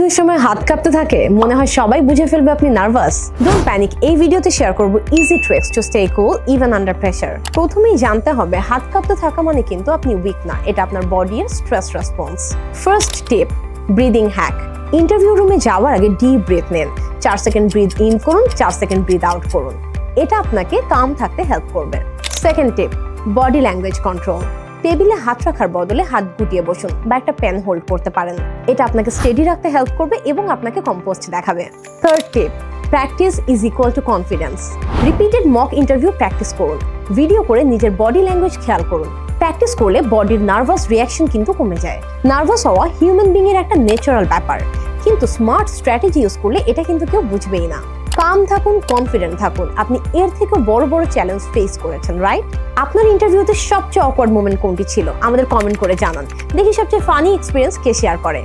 ইন্টারভিউর সময় হাত কাঁপতে থাকে, মনে হয় সবাই বুঝে ফেলবে আপনি নার্ভাস ডোন্ট প্যানিক এই ভিডিওতে শেয়ার করব easy tricks to stay cool even under pressure প্রথমেই জানতে হবে, হাত কাঁপতে থাকা মানে কিন্তু আপনি উইক না, এটা আপনার বডির stress response first tip breathing hack interview রুমে যাওয়ার আগে ডিপ ব্রেথ নেন। চার সেকেন্ড ব্রিথ ইন করুন, চার সেকেন্ড ব্রিথ আউট করুন। এটা আপনাকে কাম থাকতে হেল্প করবে। Second tip body language control টেবিলে হাত রাখার বদলে হাত গুটিয়ে বসুন বা একটা পেন হোল্ড করতে পারেন। এটা আপনাকে স্টেডি রাখতে হেল্প করবে এবং আপনাকে কম্পোস্ট দেখাবে। Third tip practice is equal to confidence repeated mock interview practice করুন। ভিডিও করে নিজের বডি ল্যাঙ্গুয়েজ খেয়াল করুন। প্র্যাকটিস করলে বডির নার্ভাস রিয়াকশন কিন্তু কমে যায়। নার্ভাস হওয়া হিউম্যান বিং এর একটা ন্যাচারাল ব্যাপার। কিন্তু স্মার্ট স্ট্র্যাটেজি ইউজ করলে এটা কিন্তু কেউ বুঝবেই না। কাম থাকুন কনফিডেন্ট থাকুন। আপনি এর থেকে বড় বড় চ্যালেঞ্জ ফেস করেছেন রাইট আপনার ইন্টারভিউতে সবচেয়ে অকওয়ার্ড মোমেন্ট কোনটি ছিল? আমাদের কমেন্ট করে জানান। দেখি সবচেয়ে ফানি এক্সপিরিয়েন্স কে শেয়ার করে।